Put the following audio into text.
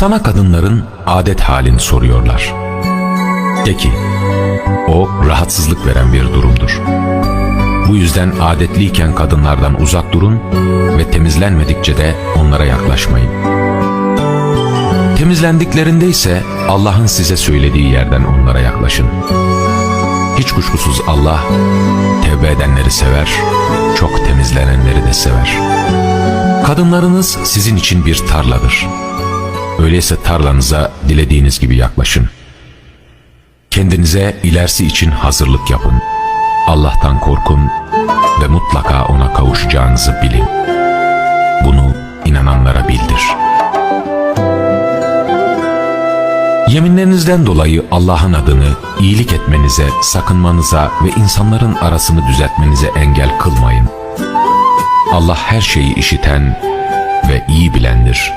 Sana kadınların adet halini soruyorlar. De ki, o rahatsızlık veren bir durumdur. Bu yüzden adetliyken kadınlardan uzak durun ve temizlenmedikçe de onlara yaklaşmayın. Temizlendiklerinde ise Allah'ın size söylediği yerden onlara yaklaşın. Hiç kuşkusuz Allah tevbe edenleri sever, çok temizlenenleri de sever. Kadınlarınız sizin için bir tarladır. Öyleyse tarlanıza dilediğiniz gibi yaklaşın. Kendinize ilerisi için hazırlık yapın. Allah'tan korkun ve mutlaka ona kavuşacağınızı bilin. Bunu inananlara bildir. Yeminlerinizden dolayı Allah'ın adını iyilik etmenize, sakınmanıza ve insanların arasını düzeltmenize engel kılmayın. Allah her şeyi işiten ve iyi bilendir.